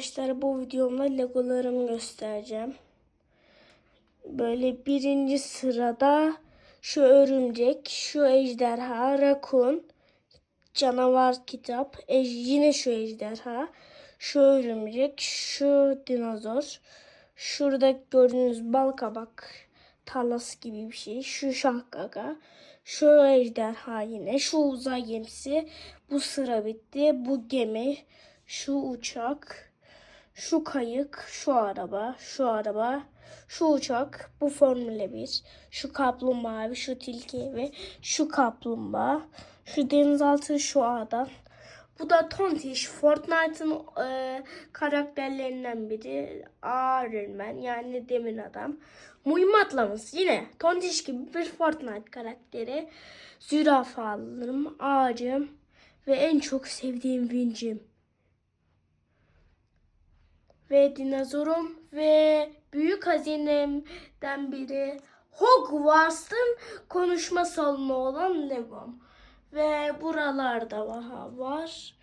Arkadaşlar bu videomda legolarımı göstereceğim. Böyle birinci sırada şu örümcek, şu ejderha, rakun, canavar kitap, ej- yine şu ejderha, şu örümcek, şu dinozor, şurada gördüğünüz bal kabak tarlası gibi bir şey, şu şahkaka, şu ejderha yine, şu uzay gemisi, bu sıra bitti, bu gemi, şu uçak, şu kayık, şu araba, şu araba, şu uçak, bu Formula 1, şu kaplumbağa, şu tilki ve şu kaplumbağa, şu denizaltı, şu adam. Bu da Tontiş, Fortnite'ın e, karakterlerinden biri. Iron Man yani demir adam. Mühimmatlamız yine Tontiş gibi bir Fortnite karakteri. Zürafalım, ağacım ve en çok sevdiğim vincim ve dinozorum ve büyük hazinemden biri Hogwarts'ın konuşma salonu olan Legom. Ve buralarda var.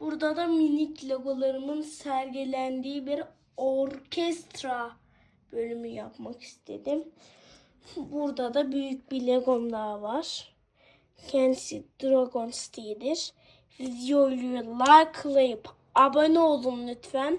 Burada da minik legolarımın sergilendiği bir orkestra bölümü yapmak istedim. Burada da büyük bir legom daha var. Kendisi Dragon Steel'dir. Videoyu likelayıp abone olun lütfen.